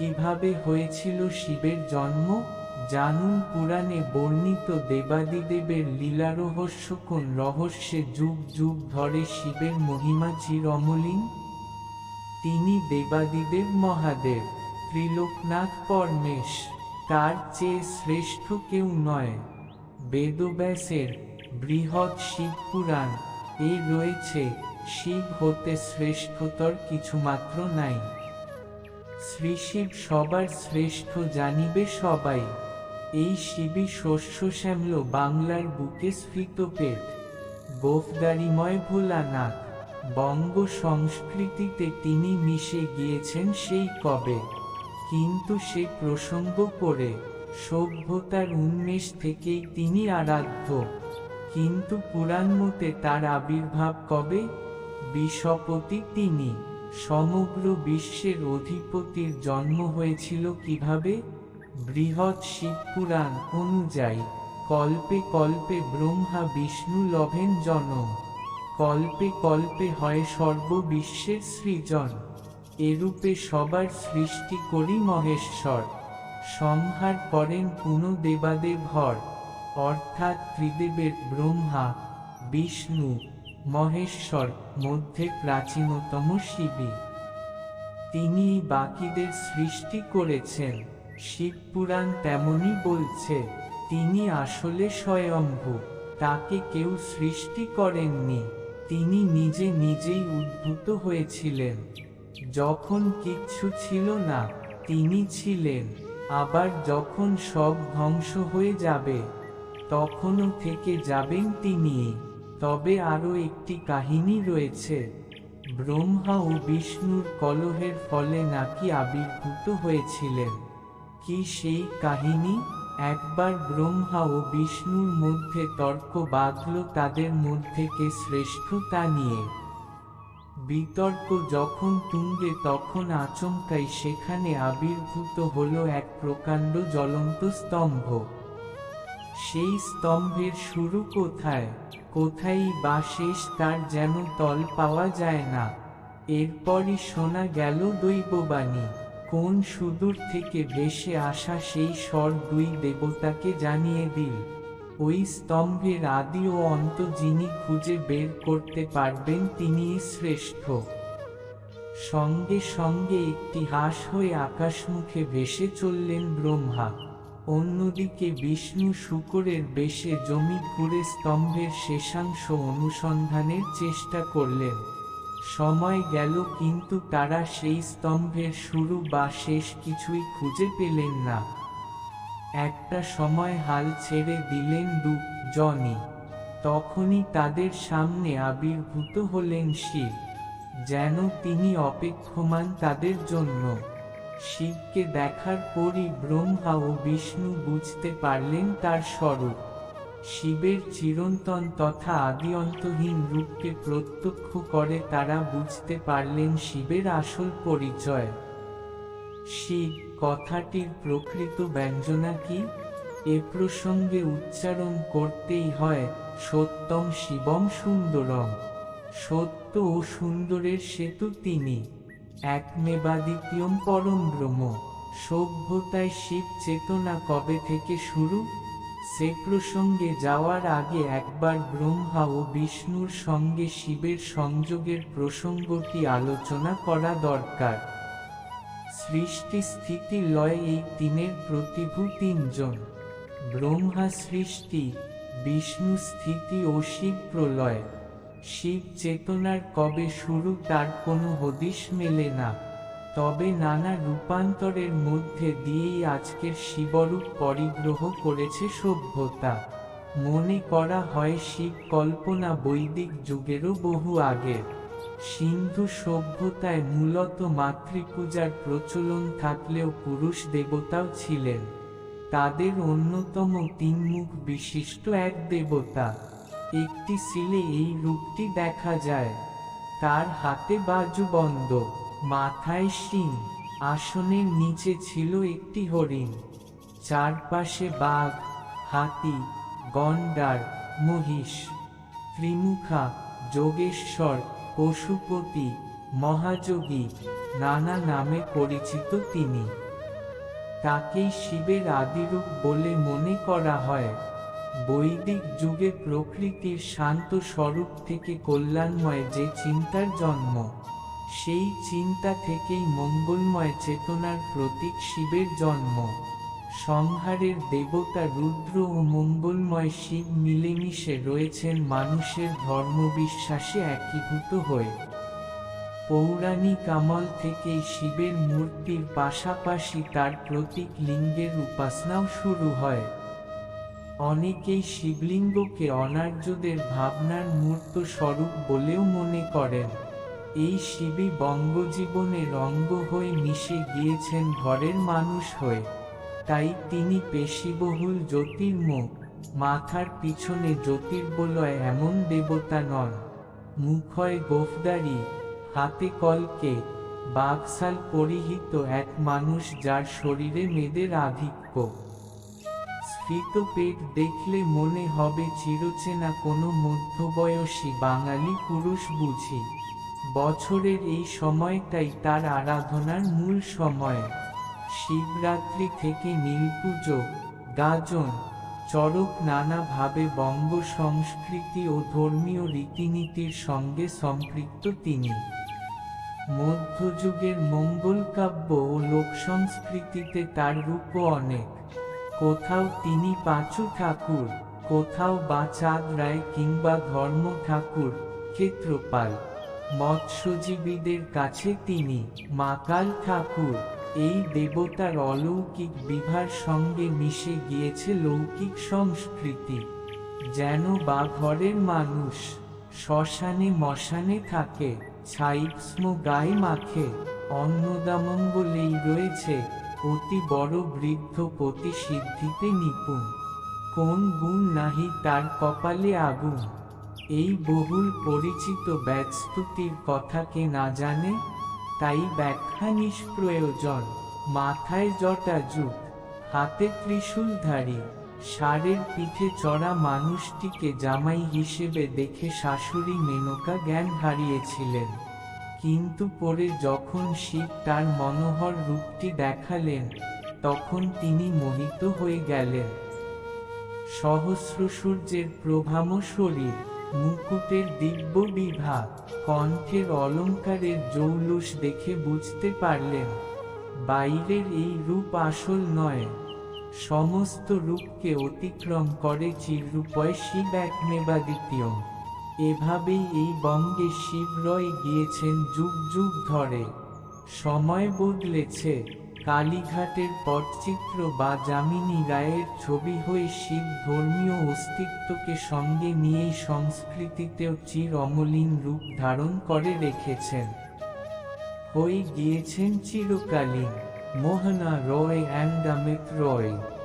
কীভাবে হয়েছিল শিবের জন্ম? জানুন পুরাণে বর্ণিত দেবাদিদেবের লীলারহস্য কোন রহস্যে যুগ যুগ ধরে শিবের মহিমা চির অমলিন তিনি দেবাদিদেব মহাদেব, ত্রিলোকনাথ পরমেশ, তার চেয়ে শ্রেষ্ঠ কেউ নয়। বেদব্যাসের বৃহৎ শিব পুরাণ, এই রয়েছে, শিব হতে শ্রেষ্ঠতর কিছুমাত্র নাই। শ্রী শিব সবার শ্রেষ্ঠ জানিবে সবাই। এই শিবই শস্য শ্যামল বাংলার বুকে স্ফীত পেট গোফদারিময় ভোলানাথ, বঙ্গ সংস্কৃতিতে তিনি মিশে গিয়েছেন সেই কবে। কিন্তু সে প্রসঙ্গ করে সভ্যতার উন্মেষ থেকেই তিনি আরাধ্য। কিন্তু পুরাণ মতে তার আবির্ভাব কবে? বিষপতি তিনি। সমগ্র বিশ্বের অধিপতির জন্ম হয়েছিল কীভাবে? বৃহৎ শিবপুরাণ অনুযায়ী, কল্পে কল্পে ব্রহ্মা বিষ্ণু লভেন জনম, কল্পে কল্পে হয় সর্ববিশ্বের সৃজন, এরূপে সবার সৃষ্টি করি মহেশ্বর। সংহার করেন পুনঃ দেবাদেব হর, অর্থাৎ ত্রিদেবের ব্রহ্মা, বিষ্ণু মহেশ্বর মধ্যে প্রাচীনতম শিবী তিনি বাকিদের সৃষ্টি করেছেন শিবপুরাণ তেমনই বলছে, তিনি আসলে স্বয়ম্ভু, তাকে কেউ সৃষ্টি করেননি, তিনি নিজে নিজেই উদ্ভূত হয়েছিলেন। যখন কিচ্ছু ছিল না, তিনি ছিলেন, আবার যখন সব ধ্বংস হয়ে যাবে, তখনও থেকে যাবেন তিনি তবে আরও একটি কাহিনী রয়েছে। ব্রহ্মা ও বিষ্ণুর কলহের ফলে নাকি আবির্ভূত হয়েছিলেন। কি সেই কাহিনী? একবার ব্রহ্মা ও বিষ্ণুর মধ্যে তর্ক বাঁধল তাদের মধ্যে কে শ্রেষ্ঠ তা নিয়ে। বিতর্ক যখন তুঙ্গে তখন আচমকাই সেখানে আবির্ভূত হল এক প্রকাণ্ড জ্বলন্ত স্তম্ভ। সেই স্তম্ভের শুরু কোথায়? কোথায় বা শেষ তার যেন তল পাওয়া যায় না। এরপরই শোনা গেল দৈববাণী কোন সুদূর থেকে ভেসে আসা সেই স্বর দুই দেবতাকে জানিয়ে দিল। ওই স্তম্ভের আদি ও অন্ত যিনি খুঁজে বের করতে পারবেন তিনিই শ্রেষ্ঠ। সঙ্গে সঙ্গে একটি হাস হয়ে আকাশমুখে ভেসে চললেন ব্রহ্মা। অন্যদিকে বিষ্ণু শুকরের বেশে জমি ঘুরে স্তম্ভের শেষাংশ অনুসন্ধানের চেষ্টা করলেন। সময় গেল কিন্তু তারা সেই স্তম্ভের শুরু বা শেষ কিছুই খুঁজে পেলেন না। একটা সময় হাল ছেড়ে দিলেন দু, জনি। তখনই তাদের সামনে আবির্ভূত হলেন শিব, যেন তিনি অপেক্ষমান তাদের জন্য। শিবকে দেখার পরই ব্রহ্মা ও বিষ্ণু বুঝতে পারলেন তার স্বরূপ। শিবের চিরন্তন তথা আদি অন্তহীন রূপকে প্রত্যক্ষ করে তারা বুঝতে পারলেন শিবের আসল পরিচয়। শিব, কথাটির প্রকৃত ব্যঞ্জনা কি? এ প্রসঙ্গে উচ্চারণ করতেই হয়, সত্যম শিবম সুন্দরম। সত্য ও সুন্দরের সেতু তিনি। একমেবাদিত্যম পরম ব্রহ্ম, সভ্যতায় শিব চেতনা কবে থেকে শুরু? সে প্রসঙ্গে যাওয়ার আগে একবার ব্রহ্মা ও বিষ্ণুর সঙ্গে শিবের সংযোগের প্রসঙ্গটি আলোচনা করা দরকার? সৃষ্টি স্থিতি লয় এই তিনের প্রতিভু তিনজন। ব্রহ্মা সৃষ্টি, বিষ্ণু স্থিতি ও শিব প্রলয়। শিব চেতনার কবে শুরু তার কোনো হদিশ মেলে না। তবে নানা রূপান্তরের মধ্যে দিয়েই আজকের শিবরূপ পরিগ্রহ করেছে সভ্যতা। মনে করা হয় শিব কল্পনা বৈদিক যুগেরও বহু আগের সিন্ধু সভ্যতায় মূলত মাতৃপূজার প্রচলন থাকলেও পুরুষ দেবতাও ছিলেন। তাদের অন্যতম তিন মুখ বিশিষ্ট এক দেবতা। একটি সিলে এই রূপটি দেখা যায়। তার হাতে বাজু বন্ধ, মাথায় শিং, আসনের নিচে ছিল একটি হরিণ। চারপাশে বাঘ, হাতি, গন্ডার, মহিষ, ত্রিমুখা, যোগেশ্বর, পশুপতি, মহাযোগী, নানা নামে পরিচিত তিনি। তাকেই শিবের আদিরূপ বলে মনে করা হয়। বৈদিক যুগে প্রকৃতির শান্ত স্বরূপ থেকে কল্যাণময় যে চিন্তার জন্ম, সেই চিন্তা থেকেই মঙ্গলময় চেতনার প্রতীক শিবের জন্ম। সংহারের দেবতা রুদ্র ও মঙ্গলময় শিব মিলেমিশে রয়েছেন মানুষের ধর্মবিশ্বাসে একীভূত হয়ে। পৌরাণিক আমল থেকেই শিবের মূর্তির পাশাপাশি তার প্রতীক লিঙ্গের উপাসনাও শুরু হয়। অনেকেই শিবলিঙ্গকে অনার্যদের ভাবনার মূর্ত স্বরূপ বলেও মনে করেন। এই শিবই বঙ্গজীবনের অঙ্গ হয়ে মিশে গিয়েছেন ঘরের মানুষ হয়ে। তাই তিনি পেশিবহুল জ্যোতির্মুখ, মাথার পিছনে জ্যোতির্বলয় এমন দেবতা নন। মুখয় গোফদারি, হাতে কলকে বাঘশাল পরিহিত এক মানুষ যার শরীরে মেয়েদের আধিক্য। স্ফীত পেট দেখলে মনে হবে চিরচেনা কোনো মধ্যবয়সী বাঙালি পুরুষ বুঝি। বছরের এই সময়টাই তার আরাধনার মূল সময়। শিবরাত্রি থেকে নীলপুজো, গাজন চরক নানাভাবে বঙ্গ সংস্কৃতি ও ধর্মীয় রীতিনীতির সঙ্গে সম্পৃক্ত তিনি। মধ্যযুগের মঙ্গল কাব্য ও লোকসংস্কৃতিতে তার রূপও অনেক। কোথাও তিনি পাঁচু ঠাকুর, কোথাও বা চাঁদ রায় কিংবা ধর্ম ঠাকুর, ক্ষেত্রপাল। মৎস্যজীবীদের কাছে তিনি মাকাল ঠাকুর। এই দেবতার অলৌকিক বিভার সঙ্গে মিশে গিয়েছে লৌকিক সংস্কৃতি। যেন বা ঘরের মানুষ শ্মশানে মশানে থাকে, ছাইক্ষ্ম গায়ে মাখে, অন্নদামঙ্গলেই রয়েছে অতি বড় বৃদ্ধ পতি সিদ্ধিতে নিপুণ। কোন গুণ নাহি তার কপালে আগুন। এই বহুল পরিচিত ব্যাস্তুতির কথা কে না জানে? তাই ব্যাখ্যা নিষ্প্রয়োজন। মাথায় জটা যুগ, হাতে ত্রিশূলধারী ষাঁড়ের পিঠে চড়া মানুষটিকে জামাই হিসেবে দেখে শাশুড়ি মেনকা জ্ঞান হারিয়েছিলেন। কিন্তু পরে যখন শিব তার মনোহর রূপটি দেখালেন, তখন তিনি মোহিত হয়ে গেলেন। সহস্র সূর্যের প্রভাম শরীর, মুকুটের দিব্য বিভাগ কণ্ঠের অলঙ্কারের জৌলুস দেখে বুঝতে পারলেন, বাইরের এই রূপ আসল নয়। সমস্ত রূপকে অতিক্রম করে চিররূপয় শিব এক মেবাদিতীয় এভাবেই এই বঙ্গে শিব রয়ে গিয়েছেন যুগ যুগ ধরে। সময় বদলেছে, কালীঘাটের পটচিত্র বা যামিনী রায়ের ছবি হয়ে শিব ধর্মীয় অস্তিত্বকে সঙ্গে নিয়েই সংস্কৃতিতেও চির অমলিন রূপ ধারণ করে রেখেছেন। হয়ে গিয়েছেন চিরকালীন, মোহনা রয় অ্যান্ড রয়।